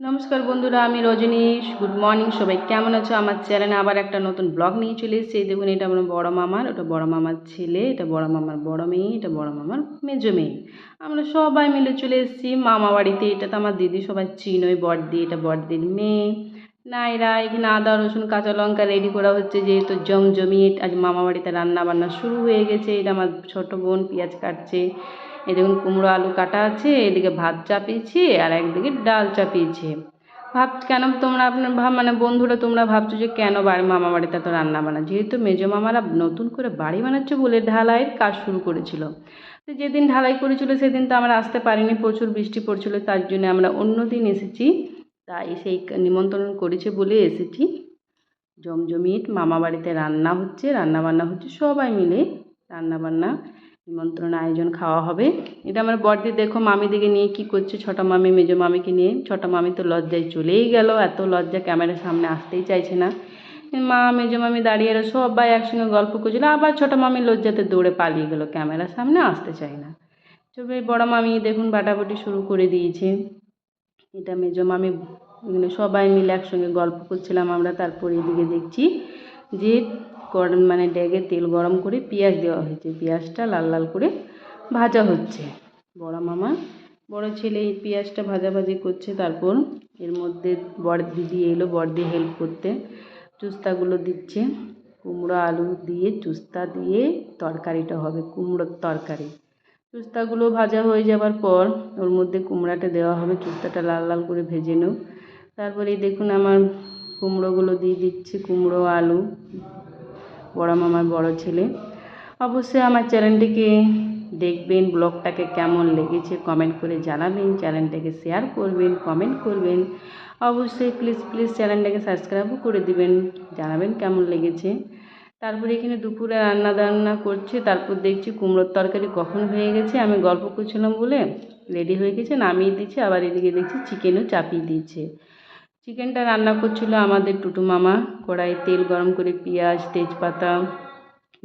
নমস্কার বন্ধুরা, আমি রজনীশ। গুড মর্নিং সবাই কেমন আছো? আমার চ্যানেলে আবার একটা নতুন ব্লগ নিয়ে চলে এসেছি। দেখুন, এটা আমার বড় মামার, ওটা বড় মামার ছেলে, এটা বড় মামার বড় মেয়ে, এটা বড় মামার মেজো মেয়ে। আমরা সবাই মিলে চলে এসেছি মামা বাড়িতে। এটা তো আমার দিদি, সবাই চিনোই বড়দি, এটা বড়দির মেয়ে। নাইরা, এখানে আদা, রসুন, কাঁচা লঙ্কা রেডি করা হচ্ছে, যেহেতু জমজমিয়ে আজ মামা বাড়িতে রান্না বান্না শুরু হয়ে গেছে। এটা আমার ছোট বোন, পেঁয়াজ কাটছে। এই দেখুন কুমড়ো আলু কাটা আছে, এদিকে ভাত চাপিয়েছি আর একদিকে ডাল চাপিয়েছি। ভাব কেন তোমরা আপনার ভাব মানে বন্ধুরা তোমরা ভাবছ যে কেন বাড়ি, মামা বাড়িতে এত রান্না বান্না? যেহেতু মেজো মামারা নতুন করে বাড়ি বানাচ্ছে বলে ঢালাইয়ের কাজ শুরু করেছিল। তো যেদিন ঢালাই করেছিল সেদিন তো আমরা আসতে পারিনি, প্রচুর বৃষ্টি পড়ছিল, তার জন্য আমরা অন্য দিন এসেছি। তাই সেই নিমন্ত্রণ করেছে বলে এসেছি। জমজমিট মামা বাড়িতে রান্না হচ্ছে, রান্না বান্না হচ্ছে সবাই মিলে রান্না বান্না নিমন্ত্রণ আয়োজন খাওয়া হবে। এটা আমার বড়দি দেখো মামিদিকে নিয়ে কি করছে ছোটো মামি, মেজো মামিকে নিয়ে। ছোটো মামি তো লজ্জায় চলেই গেল, এত লজ্জা ক্যামেরার সামনে আসতেই চাইছে না। মা, মেজো মামি দাঁড়িয়ে এলো, সবাই একসঙ্গে গল্প করছিল, আবার ছোটো মামি লজ্জাতে দৌড়ে পালিয়ে গেলো, ক্যামেরার সামনে আসতে চাই না। তবে বড় মামি দেখুন বাটাবাটি শুরু করে দিয়েছে। এটা মেজো মামি সবাই মিলে একসঙ্গে গল্প করছিলাম আমরা, তারপর এদিকে দেখছি যে গরম মানে ডেগে তেল গরম করে পেঁয়াজ দেওয়া হয়েছে। পেঁয়াজটা লাল লাল করে ভাজা হচ্ছে। বড় মামা, বড় ছেলে এই পেঁয়াজটা ভাজাভাজি করছে। তারপর এর মধ্যে বড় দিদি এলো বড়দি হেল্প করতে। চুস্তাগুলো দিচ্ছে। কুমড়ো, আলু দিয়ে চুস্তা দিয়ে তরকারিটা হবে, কুমড়োর তরকারি। চুস্তাগুলো ভাজা হয়ে যাবার পর ওর মধ্যে কুমড়াটা দেওয়া হবে। চুস্তাটা লাল লাল করে ভেজে নেব। তারপরে দেখুন আমার কুমড়োগুলো দিয়ে দিচ্ছে। কুমড়ো, আলু বড় মামার বড় ছেলে। অবশ্যই আমার চ্যানেলটিকে দেখবেন, ব্লগটাকে কেমন লেগেছে কমেন্ট করে জানাবেন, চ্যানেলটাকে শেয়ার করবেন, কমেন্ট করবেন। অবশ্যই প্লিজ প্লিজ চ্যানেলটাকে সাবস্ক্রাইবও করে দিবেন, জানাবেন কেমন লেগেছে। তারপরে এখানে দুপুরে রান্না বান্না করছে, তারপর দেখছি কুমড়োর তরকারি কখন হয়ে গেছে, আমি গল্প করছিলাম বলে রেডি হয়ে গেছে, নামিয়ে দিচ্ছে, আবার এদিকে দেখছি চিকেনও চাপিয়ে দিয়েছে চিকেনটা রান্না করছিল আমাদের টুটু মামা। কড়াইয়ে তেল গরম করে পেঁয়াজ, তেজপাতা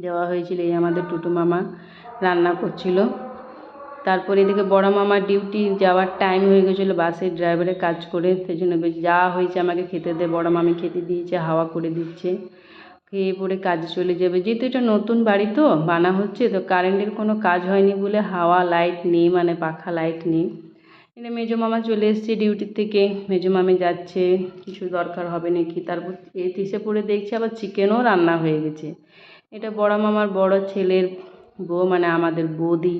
দেওয়া হয়েছিল এই আমাদের টুটু মামা রান্না করছিল। তারপর এদিকে বড় মামার ডিউটি যাওয়ার টাইম হয়ে গেছিল বাসের ড্রাইভারের কাজ করে। সেই জন্য বেশ যা হয়েছে আমাকে খেতে দে, বড় মামি খেতে দিয়েছে, হাওয়া করে দিচ্ছে। খেয়ে পরে কাজে চলে যাবে। যেহেতু এটা নতুন বাড়ি তো, বানা হচ্ছে, তো কারেন্টের কোনো কাজ হয়নি বলে হাওয়া লাইট নেই মানে পাখা লাইট নেই। এখানে মেজো মামা চলে এসছে ডিউটির থেকে। মেজো মামি যাচ্ছে, কিছু দরকার হবে নাকি? তারপর এসে পড়ে দেখছি আবার চিকেনও রান্না হয়ে গেছে। এটা বড় মামার বড় ছেলের বউ মানে আমাদের বৌদি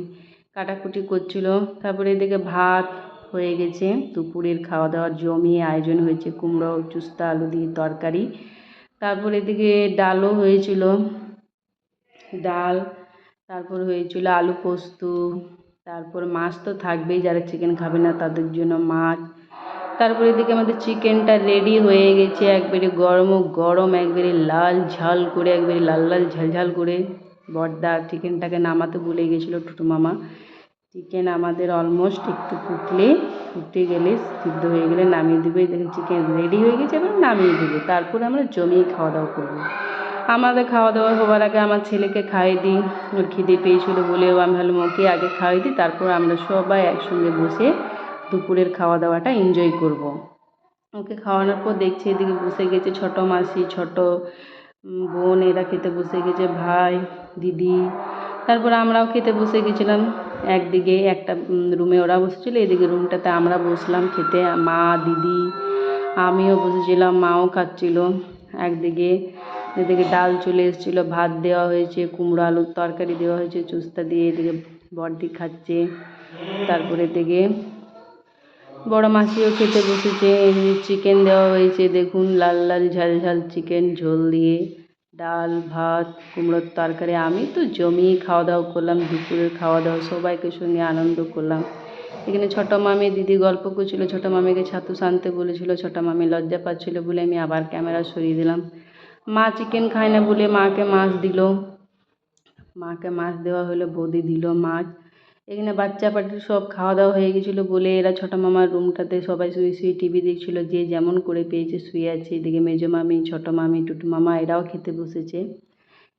কাটাকুটি করছিল। তারপরে এদিকে ভাত হয়ে গেছে, দুপুরের খাওয়া দাওয়ার জমিয়ে আয়োজন হয়েছে, কুমড়ো, চুস্তা, আলু দিয়ে তরকারি। তারপর এদিকে ডালও হয়েছিল, ডাল। তারপর হয়েছিল আলু পোস্ত তারপর মাছ তো থাকবেই, যারা চিকেন খাবে না তাদের জন্য মাছ। তারপরে এদিকে আমাদের চিকেনটা রেডি হয়ে গেছে, একবারে গরম গরম, একবারে লাল ঝাল করে, একবারে লাল লাল ঝাল ঝাল করে। বড়দা চিকেনটাকে নামাতে ভুলে গেছিল টুটু মামা। চিকেন আমাদের অলমোস্ট একটু ফুটলে, ফুটে গেলে সিদ্ধ হয়ে গেলে নামিয়ে দেবে। দেখুন চিকেন রেডি হয়ে গেছে, এবার নামিয়ে দেবো। তারপরে আমরা জমিয়ে খাওয়া দাওয়া করব। আমাদের খাওয়া দাওয়া হবার আগে আমার ছেলেকে খাইয়ে দিই। ওর খিদে পেয়েছিলো বলেও আমি ভাবলাম, ওকে আগে খাইয়ে দিই, তারপর আমরা সবাই একসঙ্গে বসে দুপুরের খাওয়া দাওয়াটা এনজয় করব। ওকে খাওয়ানোর পর দেখছি এদিকে বসে গেছে ছোটো মাসি, ছোটো বোন, এরা খেতে বসে গেছে, ভাই, দিদি। তারপর আমরাও খেতে বসে গেছিলাম। একদিকে একটা রুমে ওরা বসেছিলো, এদিকে রুমটাতে আমরা বসলাম খেতে। মা, দিদি, আমিও বসেছিলাম, মাও খাচ্ছিল। একদিকে এদিকে ডাল চলে এসেছিল, ভাত দেওয়া হয়েছে, কুমড়ো আলুর তরকারি দেওয়া হয়েছে, চুস্তা দিয়ে এদিকে বড়দি খাচ্ছে। তারপরে এদিকে বড় মাসিও খেতে বসেছে চিকেন দেওয়া হয়েছে, দেখুন লাল লাল ঝাল ঝাল চিকেন ঝোল দিয়ে ডাল, ভাত, কুমড়োর তরকারি। আমি তো জমিয়ে খাওয়া দাওয়া করলাম, দুপুরের খাওয়া দাওয়া সবাইকে সঙ্গে আনন্দ করলাম। এখানে ছোটো মামি দিদি গল্প করছিল, ছোটো মামিকে ছাতু সানতে বলেছিলো, ছোটো মামি লজ্জা পাচ্ছিলো বলে আমি আবার ক্যামেরা সরিয়ে দিলাম। মা চিকেন খায় না বলে মাকে মাছ দিল। মাকে মাছ দেওয়া হলো, বৌদি দিল মাছ। এখানে বাচ্চা পাটির সব খাওয়া দাওয়া হয়ে গেছিল বলে এরা ছোটো মামার রুমটাতে সবাই শুয়ে শুয়ে টিভি দেখছিলো, যে যেমন করে পেয়েছে শুয়ে আছে। এদিকে মেজো মামি, ছোটো মামি, টুটু মামা এরাও খেতে বসেছে।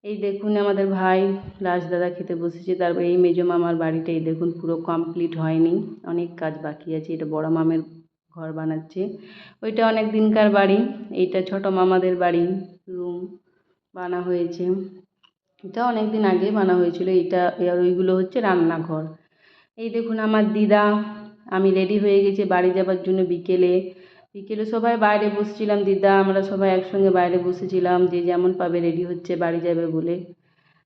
এই দেখুন আমাদের ভাই রাজ দাদা খেতে বসেছে। তারপর এই মেজো মামার বাড়িটা এই দেখুন পুরো কমপ্লিট হয়নি। অনেক কাজ বাকি আছে। এটা বড় মামের ঘর বানাচ্ছে। ওইটা অনেক দিনকার বাড়ি। এইটা ছোট মামাদের বাড়ি। রুম বানা হয়েছে। এটা অনেক দিন আগে বানা হয়েছিল এটা আর ওইগুলো হচ্ছে রান্নাঘর। এই দেখুন আমার দিদা, আমি রেডি হয়ে গেছি বাড়ি যাবার জন্য বিকেলে। বিকেলে সবাই বাইরে বসছিলাম, দিদা, আমরা সবাই একসঙ্গে বাইরে বসেছিলাম, যে যেমন পাবে রেডি হচ্ছে, বাড়ি যাবে বলে।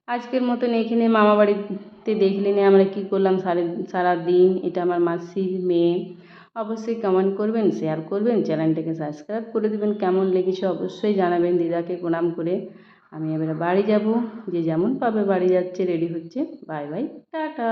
আজকের মতন এখানে মামা বাড়িতে দেখলেন আমরা কী করলাম সারা সারা দিন এটা আমার মাসির মেয়ে। অবশ্যই কমেন্ট করবেন শেয়ার করবেন চ্যানেলটাকে সাবস্ক্রাইব করে দেবেন। কেমন লেগেছে অবশ্যই জানাবেন, দিদাকে প্রণাম করে। আমি এবারে বাড়ি যাব। যে যেমন পাবে বাড়ি যাচ্ছে রেডি হচ্ছে। Bye bye tata.